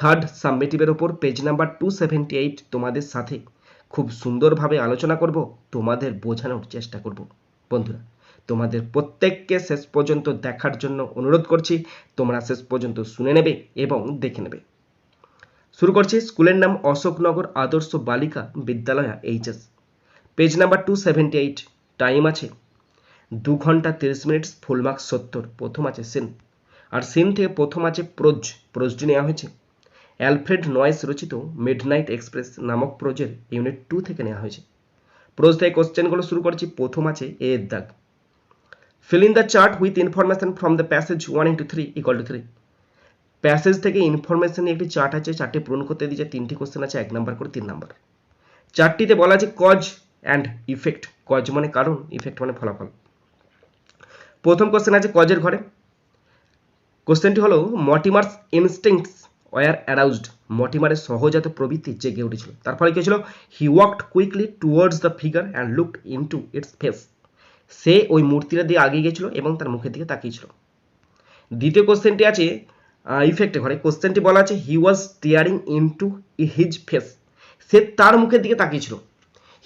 Third সাবমিটিভের ওপর page number two seventy eight তোমাদের সাথে খুব সুন্দরভাবে আলোচনা করব, তোমাদের বোঝানোর চেষ্টা করব। বন্ধুরা, তোমাদের প্রত্যেককে শেষ পর্যন্ত দেখার জন্য অনুরোধ করছি, তোমরা শেষ পর্যন্ত শুনে নেবে এবং দেখে নেবে। শুরু করছি স্কুলের নাম Ashoknagar Adarsha Balika Vidyalaya HS. Page number two seventy eight time আছে দু ঘণ্টা তিরিশ মিনিট ফুল মার্কস সত্তর, প্রথম আছে সিন আর সিন থেকে প্রথম আছে প্রোজ, প্রোজটি নেওয়া হয়েছে। অ্যালফ্রেড নয়েস রচিত মিডনাইট এক্সপ্রেস নামক প্রোজের ইউনিট টু থেকে নেওয়া হয়েছে। প্রোজ থেকে কোশ্চেনগুলো শুরু করছি, প্রথম আছে এ এর দাগ fill in the chart with information from the passage one into three equal to three passage থেকে ইনফরমেশন একটি চার্ট আছে চারটে পূরণ করতে দিয়েছে, তিনটি কোশ্চেন আছে, এক নাম্বার করে তিন নাম্বার চারটিতে বলা আছে কজ অ্যান্ড ইফেক্ট কজ মানে কারণ ইফেক্ট মানে ফলাফল। প্রথম কোশ্চেন আছে কজের ঘরে। কোশ্চেনটি হলো মটিমার্স ইনস্টিংস ওয়ার অ্যারাউজড মটিমারের সহজাত প্রবৃত্তি জেগে উঠেছিল। তার ফলে কি হয়েছিল? He walked quickly towards the figure and looked into its face সে ওই মূর্তিটা দিয়ে আগিয়ে গেছিল এবং তার মুখের দিকে তাকিয়েছিল। দ্বিতীয় কোশ্চেনটি আছে ইফেক্টে ঘরে। কোশ্চেনটি বলা আছে he was staring in to his face সে তার মুখের দিকে তাকিয়েছিল।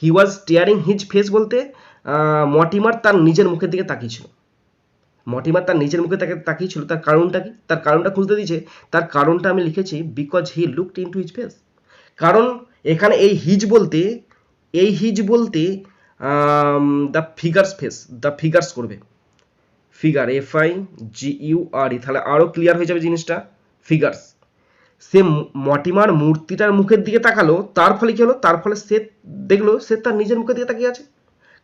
He was staring his face বলতে মটিমার তার নিজের মুখের দিকে তাকিয়েছিল। মটিমার তার নিজের মুখে তাকে তাকিয়েছিল, তার কারণটা কি? তার কারণটা খুঁজতে দিয়েছে। তার কারণটা আমি লিখেছি because he looked in to his face কারণ এখানে এই হিজ বলতে, এই হিজ বলতে the figure's face the figure's করবে। Figure F I G U R E তাহলে আরও ক্লিয়ার হয়ে যাবে জিনিসটা ফিগার্স সে মটিমার মূর্তিটার মুখের দিকে তাকালো, তার ফলে কি হলো? তার ফলে সে দেখল, সে তার নিজের মুখের দিকে তাকিয়ে আছে।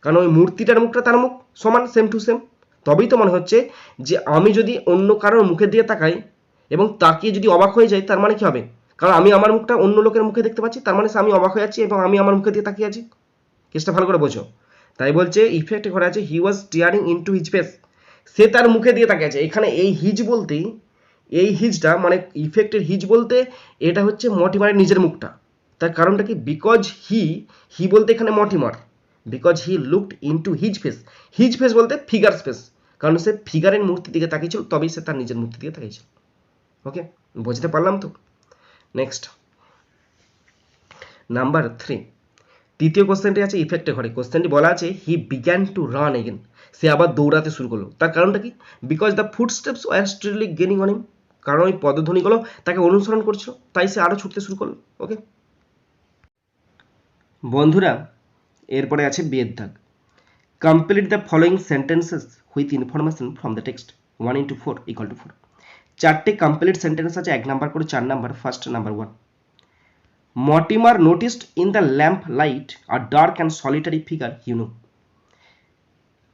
কারণ ওই মূর্তিটার মুখটা তার মুখ, সমান সেম টু সেম তবেই তো মনে হচ্ছে যে আমি যদি অন্য কারোর মুখের দিকে তাকাই এবং তাকিয়ে যদি অবাক হয়ে যাই, তার মানে কি হবে? কারণ আমি আমার মুখটা অন্য লোকের মুখে দেখতে পাচ্ছি, তার মানে আমি অবাক হয়ে যাচ্ছি এবং আমি আমার মুখের দিকে তাকিয়ে আছি। কেসটা ভালো করে বোঝো। তাই বলছে ইফেক্ট ঘরে আছে he was staring in to his face সে তার মুখে দিয়ে তাকিয়ে আছে। এখানে এই হিজ বলতে এই হিজটা মানে ইফেক্টের হিজ বলতে এটা হচ্ছে মটিমারের নিজের মুখটা। তার কারণটা কি? বিকজ হি হি বলতে এখানে Mortimer because he looked into his face his face বলতে ফিগার ফেস কারণ সে ফিগারের মূর্তির দিকে তাকিয়েছিল, তবেই সে তার নিজের মূর্তির দিকে তাকিয়েছিল। ওকে বুঝতে পারলাম তো? নেক্সট নাম্বার থ্রি তৃতীয় কোশ্চেনটি আছে ইফেক্টে ঘরে। কোশ্চেনটি বলা আছে he began to run again সে আবার দৌড়াতে শুরু করল। তার কারণটা কি? Because the footsteps were steadily gaining on কারণ ওই পদধ্বনিগুলো তাকে অনুসরণ করছিল, তাই সে আরও ছুটতে শুরু করল। ওকে বন্ধুরা এরপরে আছে বিয়ের দাগ complete the following sentences with information from the text one into four equal to four চারটে কমপ্লিট সেন্টেন্স আছে, এক নাম্বার করে চার number first number one Mortimer noticed in the lamp light a dark and solitary figure you know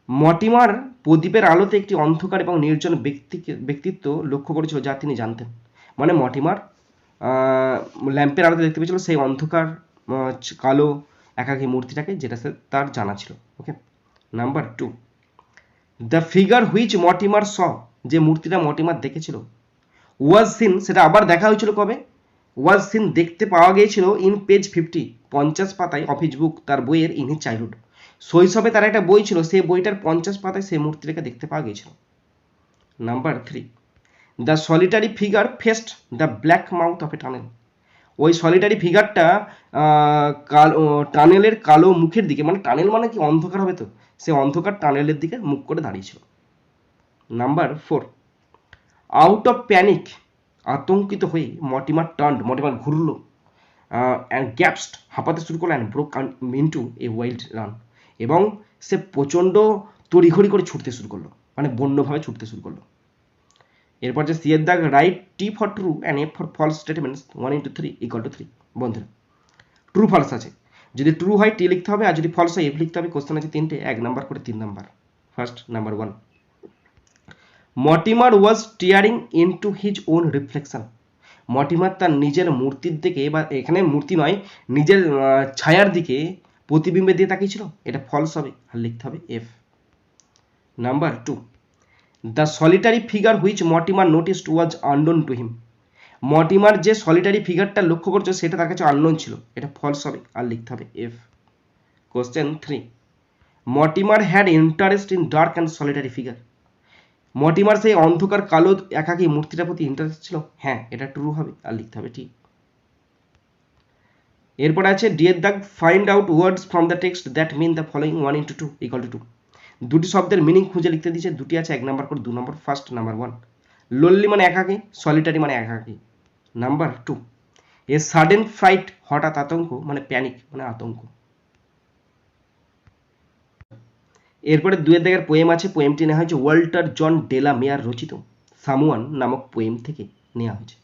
Mortimer প্রদীপের আলোতে একটি অন্ধকার এবং নির্জন ব্যক্তিকে, ব্যক্তিত্ব লক্ষ্য করেছিল যা তিনি জানতেন। মানে মটিমার ল্যাম্পের আলোতে দেখতে পেয়েছিল সেই অন্ধকার কালো একাকী মূর্তিটাকে যেটা তার জানা ছিল okay number two the figure which Mortimer saw যে মূর্তিটা মটিমার দেখেছিল ওয়াজ সিন সেটা আবার দেখা হয়েছিল কবে? ওয়াজ সিন দেখতে পাওয়া গিয়েছিল ইন পেজ ফিফটি পঞ্চাশ পাতায় অফিস বুক তার বইয়ের ইন হিজ চাইল্ডহুড শৈশবে তার একটা বই ছিল, সেই বইটার পঞ্চাশ পাতায় সেই মূর্তিটাকে দেখতে পাওয়া গিয়েছিল। Number three the solitary figure faced the black mouth of a tunnel ওই সলিটারি ফিগারটা কালো টানেলের কালো মুখের দিকে মানে টানেল মানে কি অন্ধকার হবে তো? সে অন্ধকার টানেলের দিকে মুখ করে দাঁড়িয়েছিল। Number four out of panic আতঙ্কিত হয়ে মটিমার টার্ন মটিমার ঘুরলো অ্যান্ড গ্যাপসড হাঁপাতে শুরু করল and broke into a wild run এবং সে প্রচণ্ড তড়িঘড়ি করে ছুটতে শুরু করল মানে বন্যভাবে ছুটতে শুরু করল। এরপর যে সি এর দাগ write T for true and F for false statements one into three equal to three বন্ধুরা। ট্রু ফলস আছে। যদি ট্রু হয় টি লিখতে হবে, আর যদি ফলস হয় এফ লিখতে হবে কোশ্চেন আছে তিনটে, এক নাম্বার করে তিন number first number one Mortimer was staring in to his own reflection Mortimer তার নিজের মূর্তির দিকে, বা এখানে মূর্তি নয়, নিজের ছায়ার দিকে প্রতিবিম্বে দিয়ে তাকিয়েছিল। এটা ফলস হবে, আর লিখতে হবে F number two the solitary figure which Mortimer noticed was unknown to him Mortimer যে সলিটারি ফিগারটা লক্ষ্য করছ, সেটা তার কাছে আননোন ছিল। এটা ফলস হবে, আর লিখতে হবে F question three Mortimer had interest in dark and solitary figure Mortimer সেই অন্ধকার, কালো, একাকী মূর্তিটার প্রতি ইন্টারেস্ট ছিল? হ্যাঁ এটা ট্রু হবে, আর লিখতে হবে ঠিক। এরপর আছে ডিএর দাগ find out words from the text that mean the following one into two equal to two দুটি শব্দের মিনিং খুঁজে লিখতে দিয়েছে। দুটি আছে এক নাম্বার করে, দু number first number one lonely মানে একাকী সলিটারি মানে একাকী। Number two a sudden fright হঠাৎ আতঙ্ক মানে প্যানিক মানে আতঙ্ক। এরপরে দুয়ের দাগের পোয়েম আছে পোয়েমটি নেওয়া হয়েছে ওয়াল্টার জন ডেলা মেয়ার রচিত। সামুয়ান নামক পোয়েম থেকে নেওয়া হয়েছে।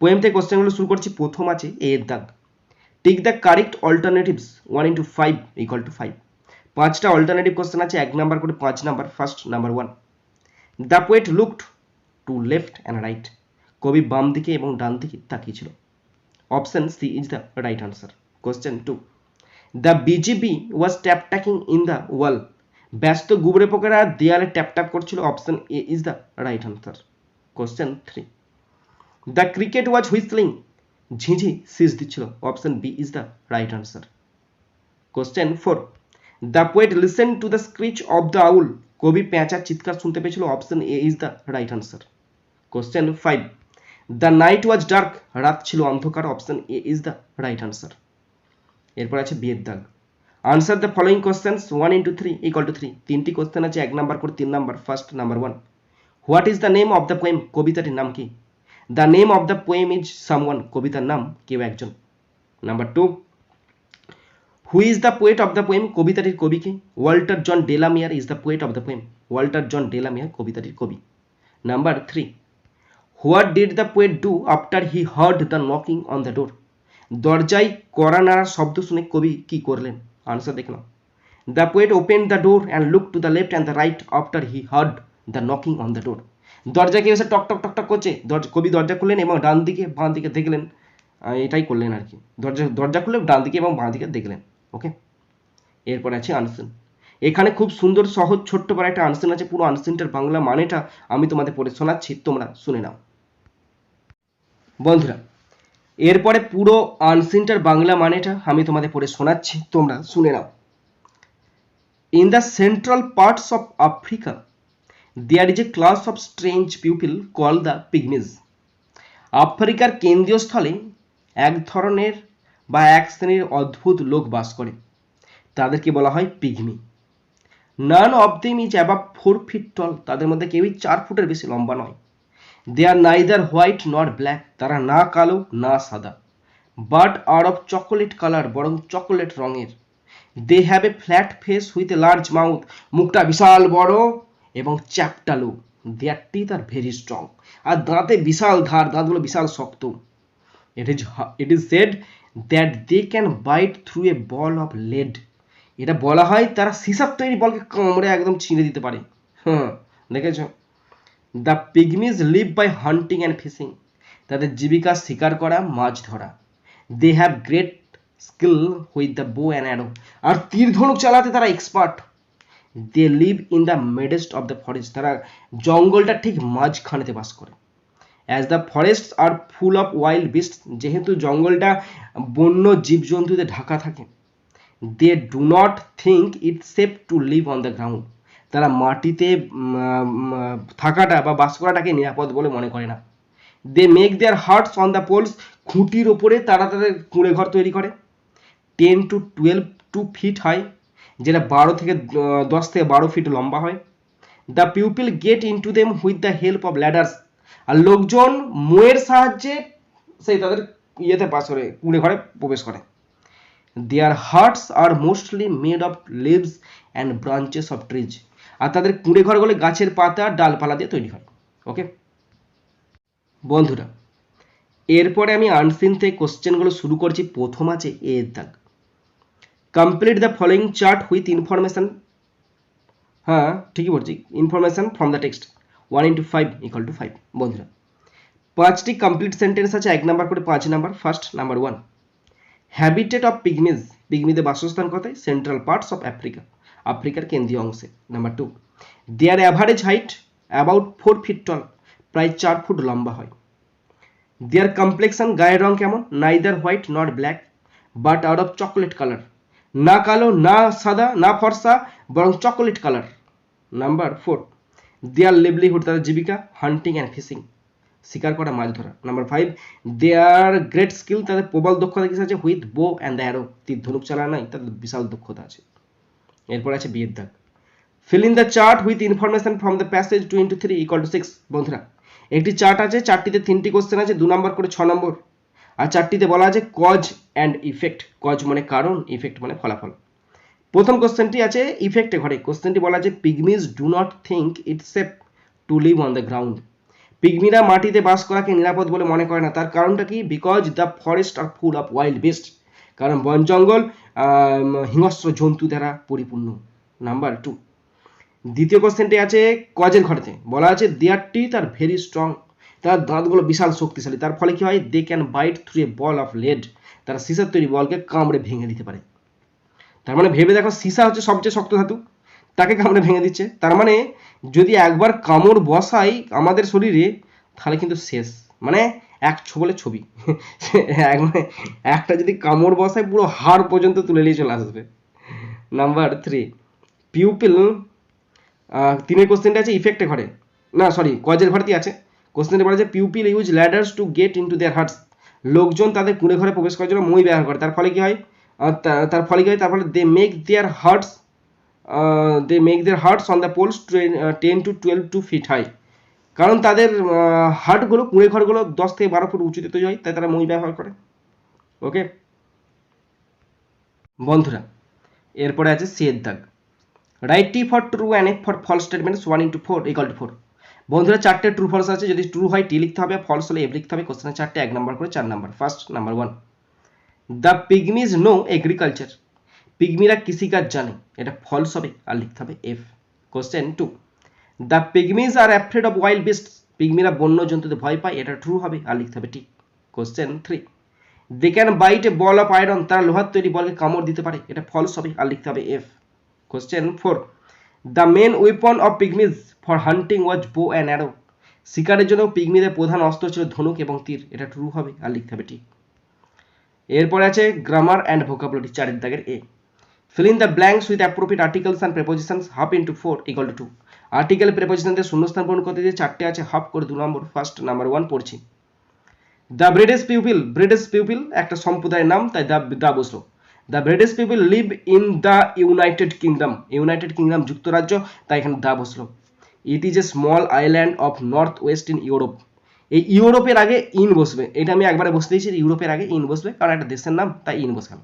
পোয়েম থেকে কোশ্চেনগুলো শুরু করছি, প্রথম আছে এ এর দাগ tick the correct alternatives one into five equal to five পাঁচটা অল্টারনেটিভ কোশ্চেন আছে, এক নাম্বার করে পাঁচ number first number one the poet looked to left and right কবি বাম দিকে এবং ডান দিকে তাকিয়েছিল। Option C is the right answer question two the busy bee was tap tapping in the wall ব্যস্ত গুবরে পোকেরা দেয়ালে ট্যাপ ট্যাপ করছিল। Option A is the right answer question three the cricket was whistling ঝিঝি সিজ দিচ্ছিল। Option B is the right answer question four the poet listen to the screech of the owl কবি পেঁচার চিৎকার শুনতে পেয়েছিল। Option A is the right answer question five the night was dark রাত ছিল অন্ধকার। Option A is the right answer এরপর আছে বিয়ের দাগ। Answer the following questions one into three equal to three তিনটি কোশ্চেন আছে। এক নাম্বার করে তিন number first number one what is the name of the poem কবিতাটির নাম কি? The name of the poem is someone কবিতার নাম কেউ একজন। Number two who is the poet of the poem কবিতাটির কবি কে Walter John de la Mare is the poet of the poem Walter John de la Mare কবিতাটির কবি number three what did the poet do after he heard the knocking on the door দরজায় কড়া নাড়ার শব্দ শুনে কবি কি করলেন? আনসার দেখলাম the poet open the door and look to the left and the right after he heard the knocking on the door দরজা কেউ এসে টক টক টক টক করছে। দরজা কবি দরজা খুললেন এবং ডান দিকে, বাঁ দিকে দেখলেন। এটাই করলেন আর কি। দরজা দরজা খুলে ডান দিকে এবং বাঁ দিকে দেখলেন। ওকে এরপরে আছে আনসিন এখানে খুব সুন্দর, সহজ, ছোট্ট পারা একটা আনসিন আছে, পুরো আনসিনটার বাংলা মানেটা আমি তোমাদের পড়ে শোনাচ্ছি, তোমরা শুনে নাও। বন্ধুরা, এরপরে পুরো আনসিনটার বাংলা মানেটা আমি তোমাদের পড়ে শোনাচ্ছি, তোমরা শুনে নাও। In the central parts of Africa there is a class of strange pupil call the pygmies আফ্রিকার কেন্দ্রীয় স্থলে এক ধরনের বা এক শ্রেণির অদ্ভুত লোক বাস করে। তাদেরকে বলা হয় pygmy. None of them is above four feet tall তাদের মধ্যে কেউই চার ফুটের বেশি লম্বা নয়। They are neither white not black তারা না কালো, না সাদা। But are of chocolate colour বরং চকোলেট রঙের। They have a flat face with a large mouth মুখটা বিশাল বড় এবং চ্যাপটালো their teeth are very strong are দাঁতে বিশাল ধার দাঁতগুলো বিশাল শক্ত। It is it is said that they can bite through a ball of lead এটা বলা হয় তারা সিসার তৈরি বলকে কামড়ে একদম ছিঁড়ে দিতে পারে। হ্যাঁ দেখেছ? The pygmies live by hunting and fishing তাদের জীবিকা শিকার করা, মাছ ধরা। They have great skill with the bow and arrow আর তীর ধনুক চালাতে তারা expert they live in the midst of the forest তারা জঙ্গলটা ঠিক মাঝখানেতে বাস করে। As the forest are full of wild beast যেহেতু জঙ্গলটা বন্য জীবজন্তুতে ঢাকা থাকে they do not think it safe to live on the ground তারা মাটিতে থাকাটা বা বাস করাটাকে নিরাপদ বলে মনে করে না। They make their huts on the poles খুঁটির ওপরে তারা তাদের কুঁড়ে ঘর তৈরি করে। Ten to twelve to feet হয় যেটা বারো থেকে দশ থেকে বারো ফিট লম্বা হয়। The pupil get into them with the help of ladders আর লোকজন মোয়ের সাহায্যে সেই তাদের ইয়েতে পাস করে কুঁড়ে ঘরে প্রবেশ করে। Their huts are mostly made of leaves and branches of trees আর তাদের কুঁড়ে ঘরগুলো গাছের পাতা, ডালপালা দিয়ে তৈরি হয়। ওকে বন্ধুরা, এরপরে আমি আনসিন থেকে কোশ্চেনগুলো শুরু করছি। প্রথম আছে এ দাগ। Complete the following chart with information হ্যাঁ ঠিকই বলছি। Information from the text one into five equal to five বন্ধুরা। পাঁচটি কমপ্লিট সেন্টেন্স আছে, এক নাম্বার করে পাঁচ number first number one habitat of pygmies পিগমিদের বাসস্থান কোথায়? সেন্ট্রাল পার্টস অফ আফ্রিকা আফ্রিকার কেন্দ্রীয় অংশে number two their average height about four feet tall প্রায় চার ফুট লম্বা হয়। দেয়ার কমপ্লেক্সন গায়ের রং কেমন? Neither white not black but out of chocolate colour না কালো, না সাদা, না ফর্সা, বরং chocolate colour number four their livelihood তাদের জীবিকা হান্টিং অ্যান্ড ফিশিং শিকার করা, মাছ ধরা। Number five their great skill তাদের প্রবল দক্ষতা কিছু আছে? হুইথ বো অ্যান্ড অ্যারো তীর ধনুক চালানোই তাদের বিশাল দক্ষতা আছে। এরপর আছে বিয়ের দাগ। Fill in the chart with information from the passage two into three equal to six বন্ধুরা, একটি চার্ট আছে, চারটিতে তিনটি কোশ্চেন আছে, দু নম্বর করে ছ নম্বর আর চারটিতে বলা আছে কজ অ্যান্ড ইফেক্ট কজ মানে কারণ ইফেক্ট মানে ফলাফল। প্রথম কোশ্চেনটি আছে ইফেক্টে ঘরে। কোশ্চেনটি বলা আছে pygmies do not think it safe to live on the ground পিগমিরা মাটিতে বাস করাকে নিরাপদ বলে মনে করে না। তার কারণটা কি? Because the forest are full of wild beast কারণ বন, জঙ্গল হিংস্র জন্তু দ্বারা পরিপূর্ণ। Number two. দ্বিতীয় কোশ্চেনটি আছে, কজের ঘরেতে? বলা আছে their teeth are very strong তার দাঁতগুলো বিশাল শক্তিশালী। তার ফলে কি হয়? They can bite through a ball of lead তারা সিসার তৈরি বলকে কামড়ে ভেঙে দিতে পারে। তার মানে ভেবে দেখো সিসা হচ্ছে সবচেয়ে শক্ত ধাতু। তাকে কামড়ে ভেঙে দিচ্ছে। তার মানে যদি একবার কামড় বসাই আমাদের শরীরে, তাহলে কিন্তু শেষ। মানে এক ছবলে ছবি। মানে একটা যদি কামড় বসায়, পুরো হাড় পর্যন্ত তুলে নিয়ে চলে আসবে। নাম্বার থ্রি পিউপিল তিনের কোশ্চেনটা আছে ইফেক্টে ঘরে। না সরি কজের ঘরেতেই আছে। কোশ্চেনটা বলা আছে pupil use ladders to get into their huts লোকজন তাদের কুঁড়ে ঘরে প্রবেশ করার জন্য মই ব্যবহার করে। তার ফলে কি হয়? তার ফলে কি হয়? তার ফলে they make their huts they make their huts on the poles ten to twelve to feet high কারণ তাদের হার্টগুলো কুঁড়ে ঘরগুলো দশ থেকে বারো ফুট উঁচুতে তৈরি হয়, তাই তারা মই ব্যবহার করে। ওকে বন্ধুরা, এরপরে আছে সিয়ের দাগ। Write T for true and F for false statements one into four equal to four বন্ধুরা, চারটে ট্রু ফলস আছে, যদি ট্রু হয় টি লিখতে হবে ফলস হলে এফ লিখতে হবে কোশ্চেনে চারটে, এক নাম্বার করে চার number first number one the pygmies know agriculture পিগমিরা কৃষিকাজ জানে। এটা ফলস হবে আর লিখতে হবে F question two the pygmies are afraid of wild beast পিগমিরা বন্য জন্তুতে ভয় পায়, এটা ট্রু হবে আর লিখতে হবে T question three they can bite a ball of iron তারা লোহার তৈরি বলকে কামড় দিতে পারে, এটা ফলস হবে আর লিখতে হবে F question four the main weapon of pygmies for hunting was bow and arrow শিকারের জন্য পিগমিদের প্রধান অস্ত্র ছিল ধনুক এবং তীর, এটা ট্রু হবে আর লিখতে হবে ঠিক এরপরে আছে গ্রামার অ্যান্ড ভোকাবুলারি চারের দাগের A fill in the blanks with appropriate articles and prepositions, half into 4 equal to 2 article প্রেপোজিশনদের শূন্যস্থান পূরণ করতে যে চারটে আছে হাফ করে দু নম্বর ফার্স্ট নাম্বার ওয়ান পড়ছি। The British pupil British pupil একটা সম্প্রদায়ের নাম, তাই দ্য দ্য বসল the British pupil live in the United Kingdom United Kingdom যুক্তরাজ্য, তাই এখানে দা বসল it is a small island of north west in Europe এই ইউরোপের আগে ইন বসবে। এটা আমি একবারে বসতে দিয়েছি ইউরোপের আগে ইন বসবে, কারণ একটা দেশের নাম, তাই ইন বসে গেল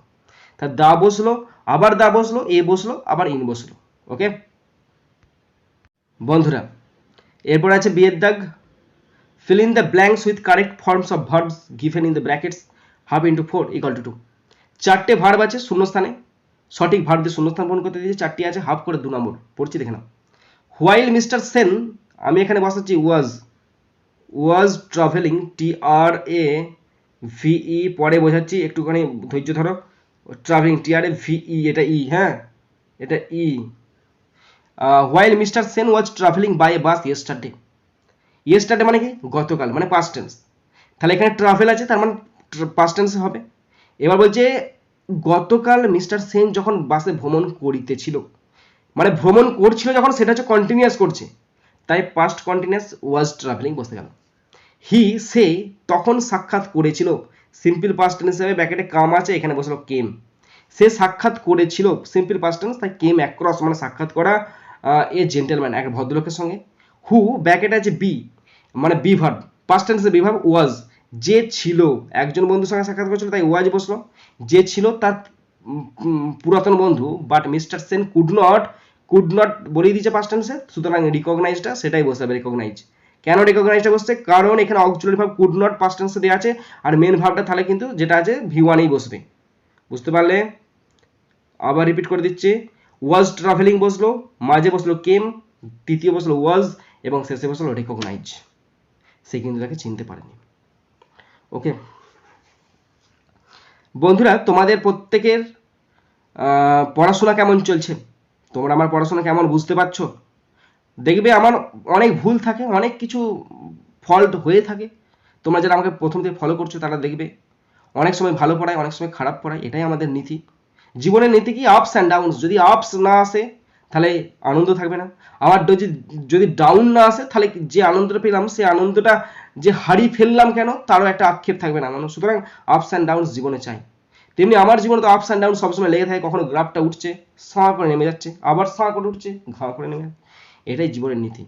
তা দা বসল, আবার দা বসল, এ বসল, আবার ইন বসল, ওকে? বন্ধুরা, এরপর আছে বিয়ের দাগ। Fill in the blanks with correct forms of verbs given in the brackets, half into 4 equal to 2 চারটে ভার্ব আছে শূন্যস্থানে, সঠিক ভার্ব দিয়ে শূন্যস্থান পূরণ করতে দিয়েছে, চারটি আছে হাফ করে দু নম্বর পড়ছি দেখে নাও। হোয়াইল মিস্টার সেন আমি এখানে বসাচ্ছি ওয়াজ ওয়াজ ট্রাভেলিং টি আর এ ভিই পরে বোঝাচ্ছি, একটুখানি ধৈর্য ধরো ট্রাভেলিং টি আর এ ভিই এটা ই হ্যাঁ? এটা ই while Mister Sen was travelling by bus yesterday yesterday মানে কি? গতকাল মানে পাস্ট টেন্স তাহলে এখানে ট্রাভেল আছে, তার মানে পাস্ট টেন্সে হবে। এবার বলছে, গতকাল মিস্টার সেন যখন বাসে ভ্রমণ করিতেছিল মানে ভ্রমণ করছিল যখন, সেটা হচ্ছে কন্টিনিউয়াস করছে। তাই পাস্ট কন্টিনিউয়াস ওয়াজ ট্রাভেলিং বসতে গেল। হি, সে তখন সাক্ষাৎ করেছিল। সিম্পল পাস্ট টেন্স হিসেবে ব্যাকেটে কাম আছে, এখানে বসল কেম সে সাক্ষাৎ করেছিল সিম্পল পাস্ট টেন্স তাই কেম অ্যাক্রস মানে সাক্ষাৎ করা এ জেন্টেলম্যান এক ভদ্রলোকের সঙ্গে। হু ব্যাকেট আছে বি মানে বি ভার্ব পাস্ট টেন্সে বি ভার্ব ওয়াজ যে ছিল। একজন বন্ধুর সঙ্গে সাক্ষাৎ করেছিল, তাই ওয়াজ বসল। যে ছিল তার পুরাতন বন্ধু but Mister Sen could not could not বলেই দিয়েছে পাস্ট টেন্সে সুতরাং রিকগনাইজটা সেটাই বসে যাবে রিকগনাইজ কেন রিকগনাইজটা বসছে কারণ এখানে auxiliary verb could not past টেন্সে দেওয়া আছে। আর মেন ভার্বটা তাহলে কিন্তু যেটা আছে ভি ওয়ানেই বসবে। বুঝতে পারলে? আবার রিপিট করে দিচ্ছি। ওয়াজ ট্রাভেলিং বসল, মাঝে বসল কেম তৃতীয় বসল ওয়াজ এবং শেষে বসল রিকগনাইজ সে কিন্তু তাকে চিনতে পারেনি। ওকে? বন্ধুরা, তোমাদের প্রত্যেকের পড়াশোনা কেমন চলছে? তোমরা আমার পড়াশোনা কেমন বুঝতে পারছ? দেখবে আমার অনেক ভুল থাকে, অনেক কিছু ফল্ট হয়ে থাকে। তোমরা যারা আমাকে প্রথম থেকে ফলো করছ, তারা দেখবে। অনেক সময় ভালো পড়ায়, অনেক সময় খারাপ পড়ায়, এটাই আমাদের নীতি। জীবনের নীতি কি? আপস অ্যান্ড ডাউনস যদি আপস না আসে, তাহলে আনন্দ থাকবে না। আবার যদি যদি ডাউন না আসে, তাহলে যে আনন্দটা পেলাম সেই আনন্দটা যে হারিয়ে ফেললাম কেন, তারও একটা আক্ষেপ থাকবে না মানুষ। সুতরাং আপস অ্যান্ড ডাউনস জীবনে চাই। তেমনি আমার জীবনে তো আপস অ্যান্ড ডাউন সবসময় লেগে থাকে। কখনো গ্রাফটা উঠছে, সাঁ করে নেমে যাচ্ছে, আবার সাঁ করে উঠছে, ঘা করে নেমে যাচ্ছে। এটাই জীবনের নীতি।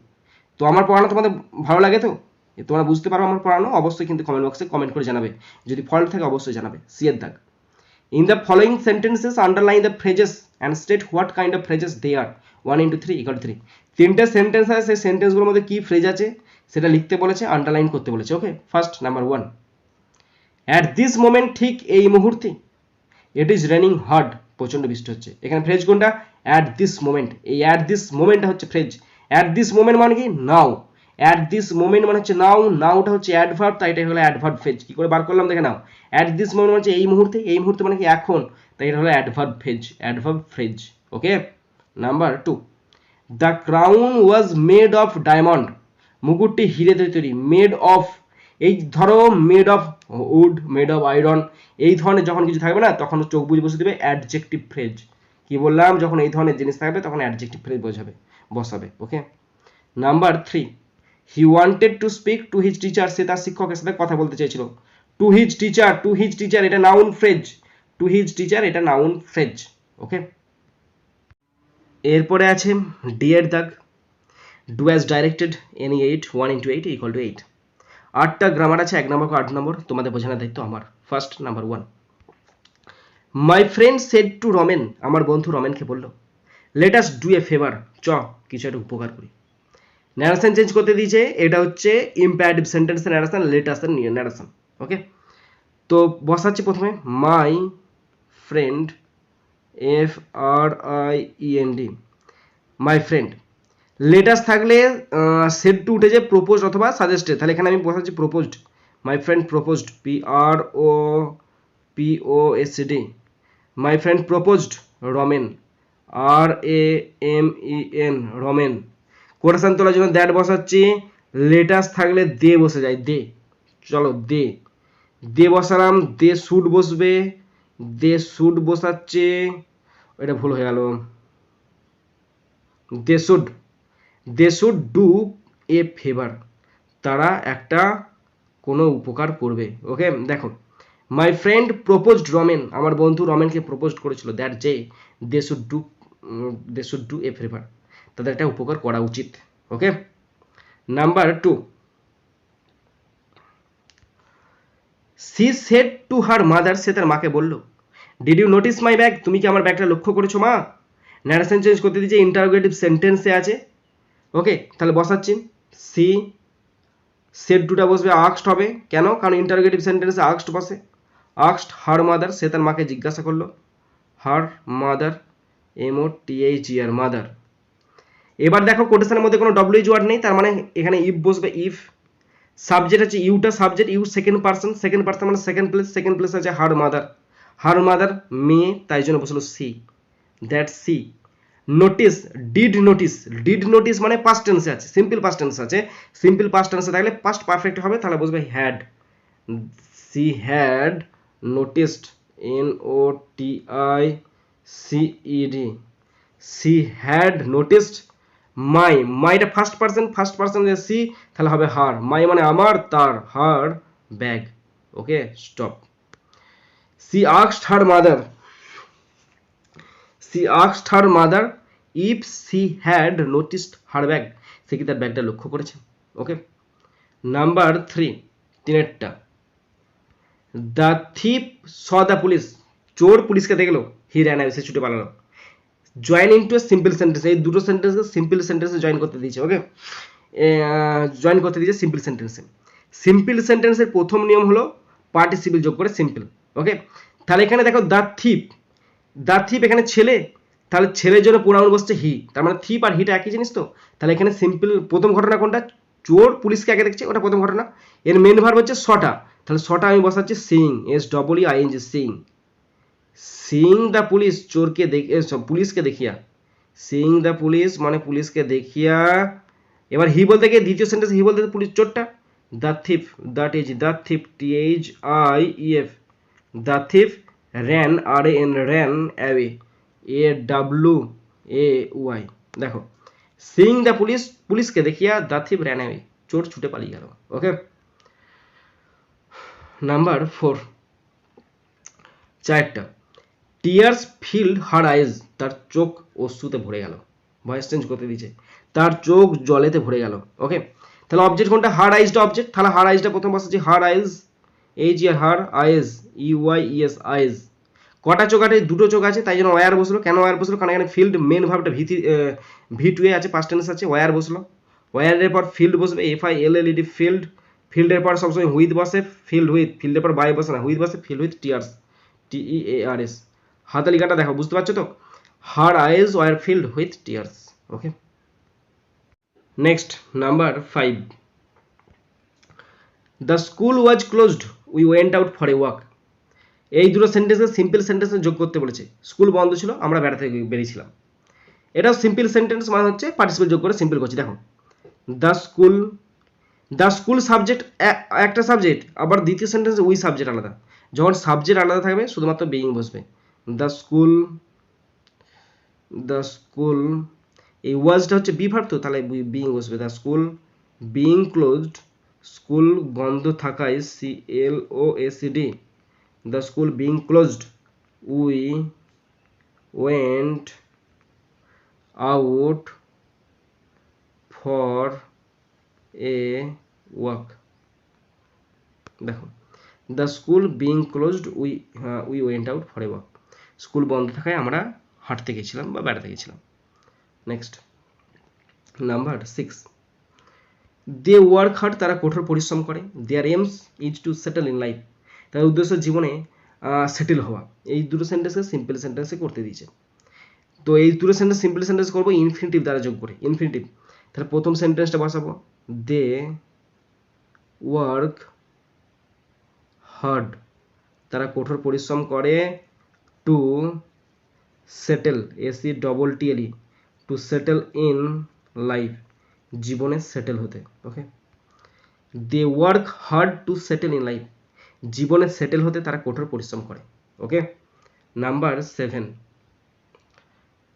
তো আমার পড়ানো তোমাদের ভালো লাগে তো? তোমরা বুঝতে পারো আমার পড়ানো অবশ্যই কিন্তু কমেন্ট বক্সে কমেন্ট করে জানাবে। যদি ফল্ট থাকে অবশ্যই জানাবে। সিয়ের দাগ। In the following sentences, underline the phrases and state what kind of phrases they are. 1 into 3 equal 3. তিনটে সেন্টেন্স আছে সেই সেন্টেন্সগুলোর মধ্যে কি ফ্রেজ আছে সেটা লিখতে বলেছে আন্ডারলাইন করতে বলেছে okay first number one at this moment ঠিক এই মুহূর্তে ইট ইজ রেনিং হার্ড প্রচণ্ড বৃষ্টি হচ্ছে। এখানে ফ্রেজ কোনটা? অ্যাট দিস মোমেন্ট এই অ্যাট দিস মোমেন্টটা হচ্ছে ফ্রেজ অ্যাট দিস মোমেন্ট মানে কি? নাও অ্যাট দিস মোমেন্ট মানে হচ্ছে নাও নাওটা হচ্ছে অ্যাডভার্ব তাই এটা হলো অ্যাডভার্ব ফ্রেজ কি করে বার করলাম? দেখে নাও। অ্যাট দিস মোমেন্ট মানে হচ্ছে এই মুহূর্তে। এই মুহূর্তে মানে কি? এখন। তাই এটা হলো adverb phrase adverb phrase okay number two the crown was made of diamond মুকুটটি হিরে তৈরি। মেড অফ এই ধরো made of wood made of iron এই ধরনের যখন কিছু থাকবে না, তখন চোখ বুঝে বসে দেবে অ্যাডজেক্টিভ ফ্রেজ কি বললাম? যখন এই ধরনের জিনিস থাকবে, তখন অ্যাডজেক্টিভ ফ্রেজ বোঝাবে, বসাবে okay number three he wanted to speak to his teacher সে তার শিক্ষকের সাথে কথা বলতে চেয়েছিল। To his teacher to his teacher এটা noun phrase to his teacher এটা নাউন ফ্রেজ ওকে এরপরে আছে ডি দাগ do as directed any eight one into eight equal to eight আটটা গ্রামার আছে, এক নম্বর আট নম্বর তোমাদের বোঝানোর দায়িত্ব আমার। First number one my friend said to Ramen আমার বন্ধু রমেনকে বলল let us do a favour চ, কিছু একটা উপকার করি। ন্যারেশন চেঞ্জ করতে দিয়েছে, এটা হচ্ছে ইম্প্যারেটিভ সেন্টেন্সের ন্যারেশন লেটাসের ন্যারেশন ওকে তো বসাচ্ছি প্রথমে my friend F R I E N D my friend letters থাকলে সেট টু উঠে যায় প্রপোজ অথবা সাজেস্টেড তাহলে এখানে আমি বসাচ্ছি proposed my friend proposed P R O P O S D my friend proposed Ramen R A M E N Ramen quotation তোলার জন্য দ্যাট বসাচ্ছি। লেটাস থাকলে দে বসে যায় দে চলো দে দে বসালাম দে শুট বসবে। দে শুট বসাচ্ছে। এটা ভুল হয়ে গেল। They should they should do a favour তারা একটা কোনো উপকার করবে। ওকে দেখো মাই ফ্রেন্ড প্রপোজড রমেন আমার বন্ধু রমেনকে প্রপোজ করেছিল। দ্যাট যে they should do they should do a favour তাদের একটা উপকার করা উচিত। Okay number two she said to her mother সে তার মাকে বলল did you notice my bag তুমি কি আমার ব্যাগটা লক্ষ্য করেছ, মা? ন্যারেশন চেঞ্জ করতে দিয়েছে ইন্টারোগেটিভ সেন্টেন্সে আছে। ওকে, তাহলে বসাচ্ছি। সি সেড টুটা বসবে, আক্সড হবে। কেন? কারণ ইন্টারোগেটিভ সেন্টেন্সে আক্সড বসে। আক্সড হার মাদার সে তার মাকে জিজ্ঞাসা করল। Her mother M O T H E R mother এবার দেখো কোটেশনের মধ্যে কোনো ডব্লিউজ ওয়ার্ড নেই, তার মানে এখানে ইফ বসবে ইফ সাবজেক্ট আছে Yuta subject you second person second person মানে সেকেন্ড প্লেস সেকেন্ড প্লেস আছে হার মাদার হার মাদার মেয়ে, তাই জন্য বসল she that she notice did notice did notice মানে পাস্ট টেন্সে আছে সিম্পল পাস্ট টেন্স আছে সিম্পল পাস্ট টেন্সে থাকলে পাস্ট পারফেক্ট হবে, তাহলে বুঝবে had she had noticed N O T I C E D she had noticed my মাইটা first person first person যে সি তাহলে হবে হার মাই মানে আমার, তার her bag okay stop she আক্সড হার মাদার সি আক্সড her mother if C had noticed her bag, সে কি তার ব্যাগটা লক্ষ্য করেছে? ওকে। নাম্বার থ্রি তিনেরটা the thief saw the police. চোর পুলিশকে দেখল, হি র্যান সে ছুটে পালালো। জয়েন ইনটু সিম্পল সেন্টেন্স, এই দুটো সেন্টেন্সকে সিম্পল সেন্টেন্সে জয়েন করতে দিয়েছে, ওকে? জয়েন করতে দিয়েছে সিম্পল সেন্টেন্সে। সিম্পল সেন্টেন্সের প্রথম নিয়ম হলো পার্টিসিপল যোগ করে সিম্পল, ওকে? তাহলে এখানে দেখো দ্য থিপ দ্য থিপ এখানে ছেলে? তাহলে ছেলের জন্য পুরাউন বসছে হি তার মানে থিপ আর হিটা একই জিনিস তো? তাহলে এখানে সিম্পল প্রথম ঘটনা কোনটা? চোর পুলিশকে আগে দেখছে, ওটা প্রথম ঘটনা। এর মেন ভার্ব হচ্ছে শটা তাহলে শটা আমি বসাচ্ছি seeing S double E I N G seeing seeing the police চোরকে দেখ পুলিশকে দেখিয়া। সিং দ্য পুলিশ মানে পুলিশকে দেখিয়া। এবার হি বলতে গিয়ে দ্বিতীয় সেন্টেন্স হি বলতে পুলিশ চোরটা। The thief that is the thief T H I E F the thief ran R N ran away A W, A Y. দেখো সিং দ্য পুলিশ, পুলিশকে দেখিয়া দ্য থিপ র্যান অ্যাওয়ে চোর ছুটে পালিয়ে গেল, ওকে? Number four. চারটা, tears filled her eyes, তার চোখ অশ্রুতে ভরে গেল, ভয়েস চেঞ্জ করতে দিয়েছে, তার চোখ জলেতে ভরে গেল, ওকে? তাহলে অবজেক্ট কোনটা? হার আইজটা অবজেক্ট তাহলে হার আইজটা প্রথম বসাচ্ছি her eyes H ear her eyes E Y E S eyes কটা চোখ আছে? দুটো চোখ আছে, তাই জন্য ওয়ার বসল। কেন ওয়ার বসল? কারণ এখানে ফিল্ড মেন ভাবটা ভিতি ভি টুয়ে আছে পাঁচ টেন্স আছে ওয়ার বসল। ওয়ারের পর ফিল্ড বসবে F I L L E D filled ফিল্ডের পর সবসময় হুইথ বসে ফিল্ড উইথ ফিল্ডের পর বাই বসে না হুইথ বসে filled with tears T E A R S হাতালিকাটা দেখো, বুঝতে পারছ তো? Her eyes were filled with tears okay next number five the school was closed we went out for a walk এই দুটো সেন্টেন্সে সিম্পল সেন্টেন্সে যোগ করতে বলেছে। স্কুল বন্ধ ছিল, আমরা বেড়াতে বেরিয়েছিলাম। এটাও সিম্পল সেন্টেন্স মানে হচ্ছে পার্টিসিপেট যোগ করে সিম্পল করছি। দেখো the school the school subject একটা সাবজেক্ট আবার দ্বিতীয় সেন্টেন্সে উই সাবজেক্ট আলাদা। যখন সাবজেক্ট আলাদা থাকবে, শুধুমাত্র বিইং বসবে। দ্য স্কুল দ্য স্কুল এই ওয়াজটা হচ্ছে বি ভার্ব তো তাহলে বিইং বসবে। The school being closed school বন্ধ থাকায় C L O S D the school being closed we went out for a walk দেখো the school being closed we we went out for a walk school বন্ধ থাকায় আমরা হাঁটতে গেছিলাম বা বেড়াতে গেছিলাম। Next number six they work hard তারা কঠোর পরিশ্রম করে। Their aims is to settle in life তার উদ্দেশ্য জীবনে সেটেল হওয়া। এই দুটো সেন্টেন্সকে সিম্পল সেন্টেন্সে করতে দিয়েছে। তো এই দুটো সেন্টেন্স সিম্পল সেন্টেন্স করব ইনফিনিটিভ দ্বারা যোগ করে। ইনফিনিটিভ তাহলে প্রথম সেন্টেন্সটা বসাবো। দে ওয়ার্ক হার্ড তারা কঠোর পরিশ্রম করে to settle S E double T L E to settle in life জীবনে সেটেল হতে okay they work hard to settle in life জীবনে সেটেল হতে তারা কঠোর পরিশ্রম করে okay number seven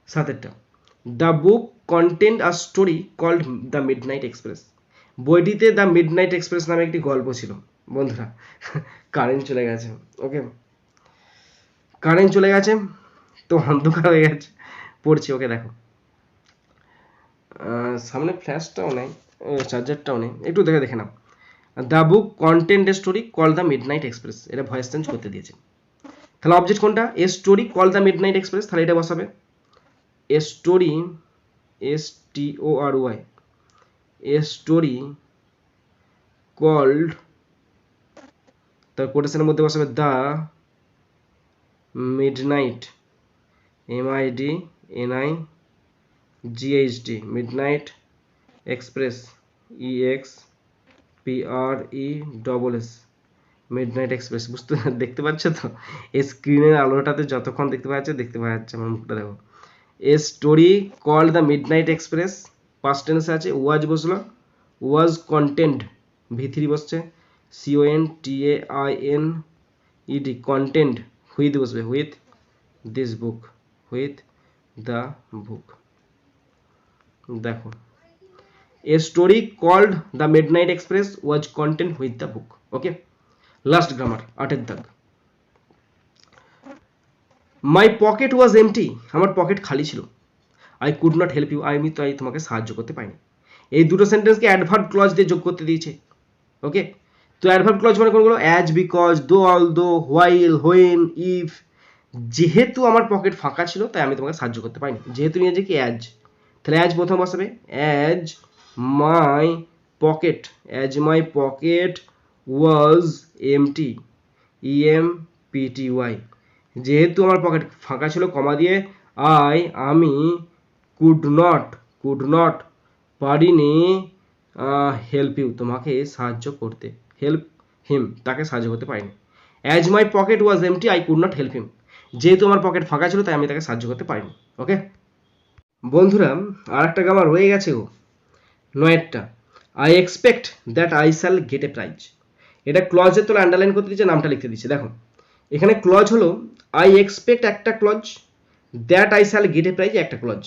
সাতেরটা। The book content a story called the midnight express বইটিতে the midnight express নামে একটি গল্প ছিল, বন্ধুরা। কারেন্ট চলে গেছে ওকে কারেন্ট চলে গেছে, তো অন্ধকার হয়ে গেছে, পড়ছি ওকে দেখো। সামনে ফ্ল্যাশটাও নেই চার্জারটাও নেই। একটু দেখে দেখে নাও। The book content a story call the midnight express এটা ভয়েস চেঞ্জ করতে দিয়েছে। তাহলে অবজেক্ট কোনটা? A story call the midnight express তাহলে এটা বসাবে। A story S T O R Y a story called তার কোটেশনের মধ্যে বসাবে the midnight M I D N I G H D midnight express E X P R E double S midnight express বুঝতে দেখতে পাচ্ছ তো? এই স্ক্রিনের আলোটাতে যতক্ষণ দেখতে পাওয়া যাচ্ছে, দেখতে পাওয়া যাচ্ছে আমার মুখটা, দেখো। A story call the midnight express past টেন্সে আছে, ওয়াজ বসল, ওয়াজ কন্টেন্ট ভি থ্রি বসছে C O N T A I N E D content with বসবে with this book with the book দেখো। A story called the midnight express was content with the book okay last grammar আটের দাগ। My pocket was empty আমার পকেট খালি ছিল। I could not help you আমি তাই তোমাকে সাহায্য করতে পারিনি। এই দুটো সেন্টেন্সকে অ্যাডভার্ব ক্লজ দিয়ে যোগ করতে দিয়েছে ওকে তো অ্যাডভার্ব ক্লজ মানে কোনগুলো as because though although while when if যেহেতু আমার পকেট ফাঁকা ছিল, তাই আমি তোমাকে সাহায্য করতে পারিনি। যেহেতু নিয়েছে কি? অ্যাজ তাহলে অ্যাজ প্রথম বসাবে as my pocket as my pocket was empty E M P T Y যেহেতু আমার পকেট ফাঁকা ছিল কমা দিয়ে আই আমি কুড নট কুড নট পারিনি হেল্প ইউ তোমাকে সাহায্য করতে হেল্প হিম তাকে সাহায্য করতে পারিনি। As my pocket was empty I could not help him যেহেতু আমার পকেট ফাঁকা ছিল, তাই আমি তাকে সাহায্য করতে পারিনি ওকে বন্ধুরা আর একটা আমার রয়ে গেছে ও নয়েরটা। I expect that I shall get a prize এটা ক্লজের তোলা আন্ডারলাইন করতে দিচ্ছে নামটা লিখতে দিচ্ছে দেখো, এখানে ক্লজ হলো আই এক্সপেক্ট একটা clause that I shall get a prize একটা ক্লজ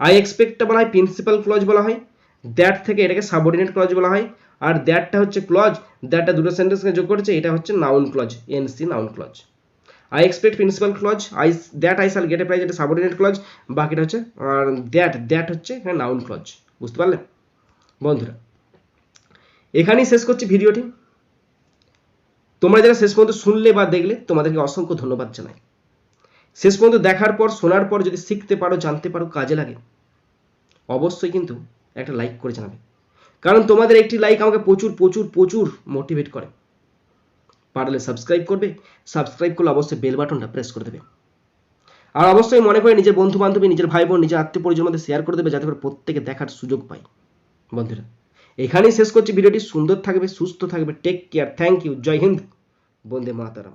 আই এক্সপেক্টটা বলা হয় প্রিন্সিপাল ক্লজ বলা হয় দ্যাট থেকে এটাকে সাবঅর্ডিনেট ক্লজ বলা হয়, আর দ্যাটটা হচ্ছে ক্লজ দ্যাটটা দুটো সেন্টেন্সকে যোগ করেছে, এটা হচ্ছে noun clause N C noun clause I expect principal clause I that I shall get a prize এটা সাবঅর্ডিনেট ক্লজ বাকিটা হচ্ছে, আর দ্যাট দ্যাট হচ্ছে এখানে নাউন ক্লজ বুঝতে পারলে বন্ধুরা, এখানেই শেষ করছি ভিডিওটি। তোমরা যারা শেষ পর্যন্ত শুনলে বা দেখলে, তোমাদেরকে অসংখ্য ধন্যবাদ জানাই। শেষ পর্যন্ত দেখার পর, শোনার পর যদি শিখতে পারো, জানতে পারো, কাজে লাগে, অবশ্যই কিন্তু একটা লাইক করে জানাবে। কারণ তোমাদের একটি লাইক আমাকে প্রচুর প্রচুর প্রচুর মোটিভেট করে। পারলে সাবস্ক্রাইব করবে সাবস্ক্রাইব করলে অবশ্যই বেল বাটনটা প্রেস করে দেবে। আর অবশ্যই মনে করে নিজের বন্ধু বান্ধবী নিজের ভাই বোন নিজের আত্মীয় পরিজনের মধ্যে শেয়ার করে দেবে যাতে করে প্রত্যেকে দেখার সুযোগ পায়। বন্ধুরা, এখানেই শেষ করছি। ভিডিওটি সুন্দর থাকবে, সুস্থ থাকবে। টেক কেয়ার থ্যাংক ইউ জয় হিন্দ। বন্দে মাতারাম।